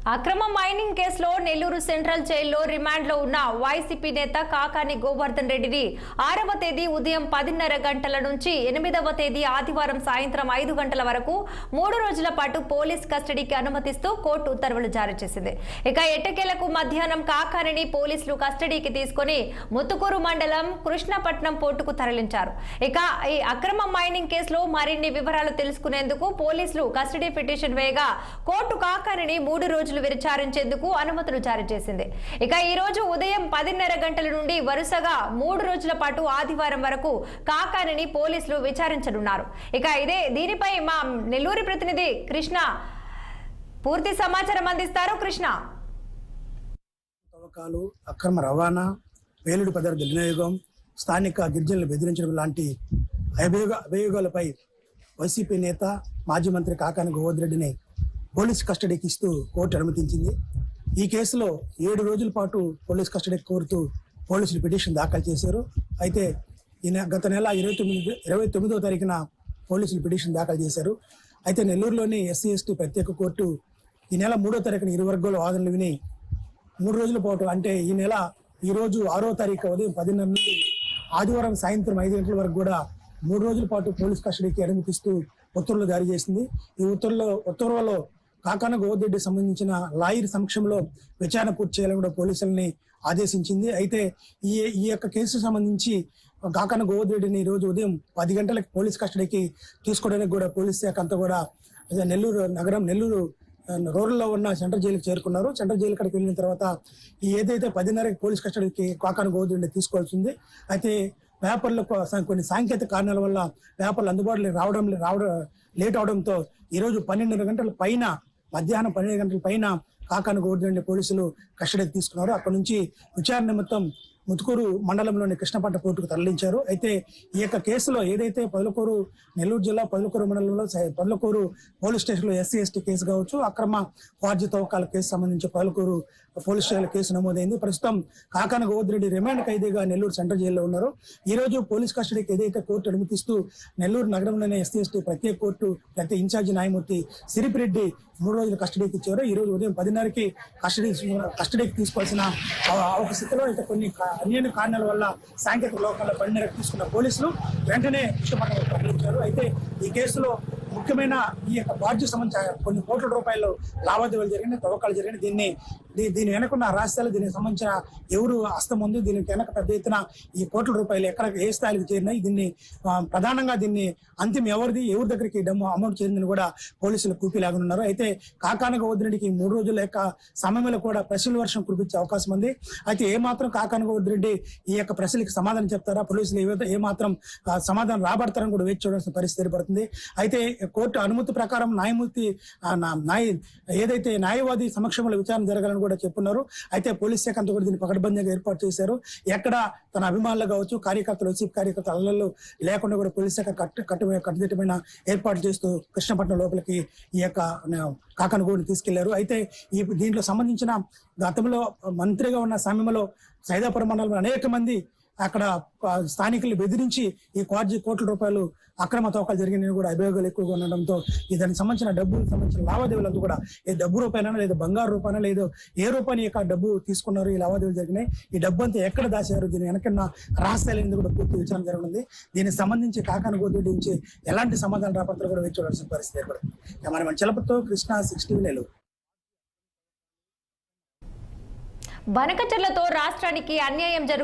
అక్రమ మైనింగ్ కేసులో నెల్లూరు సెంట్రల్ జైల్లో రిమాండ్లో ఉన్న వైసీపీ నేత కాకాని గోవర్ధన్ రెడ్డిని ఆరవ తేదీ ఉదయం పదిన్నర గంటల నుంచి ఎనిమిదవ తేదీ ఆదివారం సాయంత్రం ఐదు గంటల వరకు మూడు రోజుల పాటు పోలీస్ కస్టడీకి అనుమతిస్తూ కోర్టు ఉత్తర్వులు జారీ చేసింది. ఇక ఎట్టకేలకు మధ్యాహ్నం కాకానిని పోలీసులు కస్టడీకి తీసుకుని ముత్తుకూరు మండలం కృష్ణపట్నం పోర్టుకు తరలించారు. ఇక ఈ అక్రమ మైనింగ్ కేసులో మరిన్ని వివరాలు తెలుసుకునేందుకు పోలీసులు కస్టడీ పిటిషన్ వేయగా కోర్టు కాకానిని మూడు రోజులు విచారించేందుకు అనుమతులు జారీ చేసింది. ఇక ఈ రోజు ఉదయం పదిన్నర గంటల నుండి వరుసగా మూడు రోజుల పాటు ఆదివారం వరకు కాకానిని పోలీసులు విచారించనున్నారు. ఇక ఇదే దీనిపై మా నెల్లూరు ప్రతినిధి కృష్ణ పూర్తి సమాచారం అందిస్తారు. కృష్ణ. తవ్వకాలు అక్రమ రవాణా వేలుడు పదార్థ వినియోగం స్థానిక గిరిజనులు బెదిరించడం లాంటి అభియోగ అభియోగాలపై వైసీపీ నేత మాజీ మంత్రి కాకాని గోవర్ధన్ పోలీస్ కస్టడీకి ఇస్తూ కోర్టు అనుమతించింది. ఈ కేసులో ఏడు రోజుల పాటు పోలీస్ కస్టడీ కోరుతూ పోలీసులు పిటిషన్ దాఖలు చేశారు. అయితే ఈ నె- గత నెల ఇరవై తొమ్మిది ఇరవై తొమ్మిదో తారీఖున పోలీసులు పిటిషన్ దాఖలు చేశారు. అయితే నెల్లూరులోని ఎస్సీ ఎస్టీ ప్రత్యేక కోర్టు ఈ నెల మూడో తారీఖున ఇరు వర్గాల వాదనలు విని మూడు రోజుల పాటు అంటే ఈ నెల ఈరోజు ఆరో తారీఖు ఉదయం పదిన్నర నుండి ఆదివారం సాయంత్రం ఐదు గంటల వరకు కూడా మూడు రోజుల పాటు పోలీస్ కస్టడీకి అనుమతిస్తూ ఉత్తర్వులు జారీ చేసింది. ఈ ఉత్తర్వులో ఉత్తర్వులలో కాకాన గోవర్రెడ్డి సంబంధించిన లాయర్ సమక్షంలో విచారణ పూర్తి చేయాలని కూడా పోలీసుల్ని ఆదేశించింది. అయితే ఈ ఈ యొక్క కేసు సంబంధించి కాకాన గోవర్రెడ్డిని ఈ రోజు ఉదయం పది గంటలకు పోలీస్ కస్టడీకి తీసుకోవడానికి కూడా పోలీస్ శాఖ అంతా కూడా నెల్లూరు నగరం నెల్లూరు రూరల్లో ఉన్న సెంట్రల్ జైలుకి చేరుకున్నారు. సెంట్రల్ జైలు కాడికి వెళ్ళిన తర్వాత ఈ ఏదైతే పదిన్నరకి పోలీస్ కస్టడీకి కాకాను గోవింద తీసుకోవాల్సింది అయితే పేపర్లు కొన్ని సాంకేతిక కారణాల వల్ల పేపర్లు అందుబాటులో రావడం రావడం లేట్ అవడంతో ఈరోజు పన్నెండున్నర గంటల పైన మధ్యాహ్నం పన్నెండు గంటల పైన కాకాను గోవర్ధన్ పోలీసులు కస్టడీకి తీసుకున్నారు. అక్కడ నుంచి విచారణ నిమిత్తం ముతుకూరు మండలంలోని కృష్ణపట్న కోర్టుకు తరలించారు. అయితే ఈ యొక్క కేసులో ఏదైతే పొదలకూరు నెల్లూరు జిల్లా పొదలకూరు మండలంలో స- పొదలకూరు పోలీస్ స్టేషన్లో ఎస్సీ ఎస్టీ కేసు కావచ్చు అక్రమ వార్జీ తవ్వకాల కేసు సంబంధించి పొదలకూరు పోలీస్ స్టేషన్ కేసు నమోదైంది. ప్రస్తుతం కాకాన గోవర్ధరెడ్డి రిమాండ్ ఖైదీగా నెల్లూరు సెంట్రల్ జైల్లో ఉన్నారు. ఈ రోజు పోలీస్ కస్టడీకి ఏదైతే కోర్టు అనుమతిస్తూ నెల్లూరు నగరంలోని ఎస్సీ ఎస్టీ ప్రత్యేక కోర్టు ప్రతి ఇన్ఛార్జి న్యాయమూర్తి సిరిపిరెడ్డి మూడు రోజులు కస్టడీకి ఇచ్చారు. ఈ రోజు ఉదయం పదిన్నరకి కస్టడీ కస్టడీకి తీసుకోవాల్సిన ఒక స్థితిలో ఇక కొన్ని కా- అన్యాయ కారణాల వల్ల సాంకేతిక లోకంలో పడిన తీసుకున్న పోలీసులు వెంటనే కృష్ణపట్నం అయితే ఈ కేసులో ముఖ్యమైన ఈ యొక్క బాధ్యత సంబంధించిన కొన్ని కోట్ల రూపాయలు లావాదేవీలు జరిగినాయి తవ్వకాలు జరిగినాయి. దీన్ని దీ- దీని వెనకున్న రహస్యాలు దీనికి సంబంధించిన ఎవరు హస్తం ఉంది దీనికి వెనక పెద్ద ఎత్తున ఈ కోట్ల రూపాయలు ఎక్కడ ఏ స్థాయికి చేరినాయి దీన్ని ప్రధానంగా దీన్ని అంతిమ ఎవరిది ఎవరి దగ్గరికి డమ్ము అమౌంట్ చేరిందని కూడా పోలీసులు కూపిలాగనున్నారు. అయితే కాకానగ వద్దిరెడ్డికి మూడు రోజుల యొక్క సమయంలో కూడా ప్రశ్నల వర్షం కురిపించే అవకాశం ఉంది. అయితే ఏ మాత్రం కాకానగ వద్దిరెడ్డి ఈ యొక్క ప్రశ్నలకు సమాధానం చెప్తారా? పోలీసులు ఏ ఏ మాత్రం సమాధానం రాబడతారని కూడా వేచి చూడాల్సిన పరిస్థితి ఏర్పడుతుంది. అయితే కోర్టు అనుమతి ప్రకారం న్యాయమూర్తి నా- న్యాయ ఏదైతే న్యాయవాది సమక్షంలో విచారణ జరగాలని కూడా చెప్పున్నారు. అయితే పోలీస్ శాఖ అంతా కూడా దీన్ని పకడ్బందీగా ఏర్పాటు చేశారు. ఎక్కడ తన అభిమానులు కావచ్చు కార్యకర్తలు వచ్చి కార్యకర్తలు అల్లలు లేకుండా కూడా పోలీస్ శాఖ కట్టు కట్టు కట్టుదిట్టమైన ఏర్పాటు చేస్తూ కృష్ణపట్నం లోపలికి ఈ యొక్క కాకనగూడిని తీసుకెళ్ళారు. అయితే ఈ దీంట్లో సంబంధించిన గతంలో మంత్రిగా ఉన్న సమయంలో సైదాపురం మండలంలో అనేక మంది అక్కడ స్థానికులు బెదిరించి ఈ కోటి కోట్ల రూపాయలు అక్రమ తవ్వకాలు జరిగినవి కూడా అభియోగాలు ఎక్కువగా ఉండడంతో దానికి సంబంధించిన డబ్బులకు సంబంధించిన లావాదేవీలంతా కూడా ఏ డబ్బు రూపాయన లేదా బంగారు రూపాయన లేదు ఏ రూపాయని యొక్క డబ్బు తీసుకున్నారు ఈ లావాదేవీలు జరిగినాయి. ఈ డబ్బు అంతా ఎక్కడ దాచారు దీని వెనకన్నా రహస్యాలు కూడా పూర్తి విచారణ జరగనుంది. దీనికి సంబంధించి కాకాను గోధుడి నుంచి ఎలాంటి సమాధాన రాపత్రాలు కూడా వేచి చూడాల్సిన పరిస్థితి ఏర్పడుతుంది మన చలపతో కృష్ణ సిక్స్టీ నెలలు. బనకచర్లతో రాష్ట్రానికి అన్యాయం జరుగుతుంది